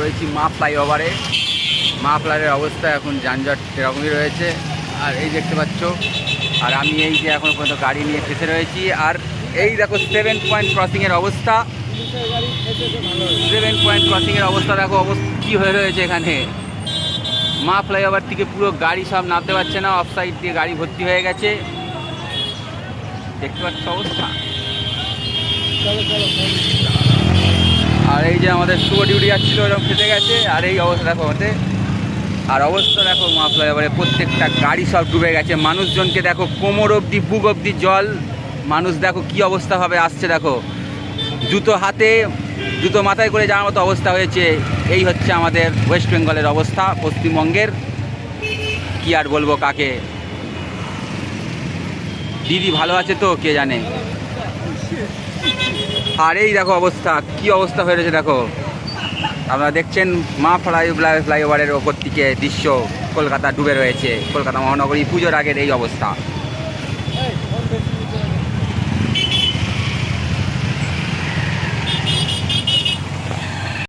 রয়েছি মা ফ্লাইওভারে। মা ফ্লাইয়ের অবস্থা এখন যানজট এরকমই রয়েছে। আর এই দেখতে পাচ্ছ, আর আমি এই যে এখন পর্যন্ত গাড়ি নিয়ে ফেসে রয়েছি। আর এই দেখো সেভেন পয়েন্ট ক্রসিংয়ের অবস্থা। সেভেন পয়েন্ট ক্রসিংয়ের অবস্থা দেখো, অবস্থা কী হয়ে রয়েছে এখানে। মা ফ্লাইওভার থেকে পুরো গাড়ি সব নামতে পারছে না অফ সাইড দিয়ে গাড়ি ভর্তি হয়ে গেছে। দেখতে পাচ্ছ অবস্থা? আর এই যে আমাদের শুভ ডিউটি যাচ্ছিল, এরকম ফেসে গেছে, আর এই অবস্থা দেখো আমাদের। আর অবস্থা দেখো মা ফ্লাইওভারে প্রত্যেকটা গাড়ি সব ডুবে গেছে। মানুষজনকে দেখো, কোমর অবধি, বুক অবধি জল। মানুষ দেখো কি অবস্থা হবে আসছে, দেখো। জুতো হাতে, জুতো মাথায় করে যাওয়ার মতো অবস্থা হয়েছে। এই হচ্ছে আমাদের ওয়েস্ট বেঙ্গলের অবস্থা, পশ্চিমবঙ্গের। কি আর বলব কাকে? দিদি ভালো আছে তো, কে জানে? আর এই দেখো অবস্থা, কি অবস্থা হয়ে রয়েছে দেখো। আপনারা দেখছেন মা ফ্লাই ফ্লাইওভারের ওপর থেকে দৃশ্য, কলকাতা ডুবে রয়েছে। কলকাতা মহানগরী পুজোর আগের এই অবস্থা।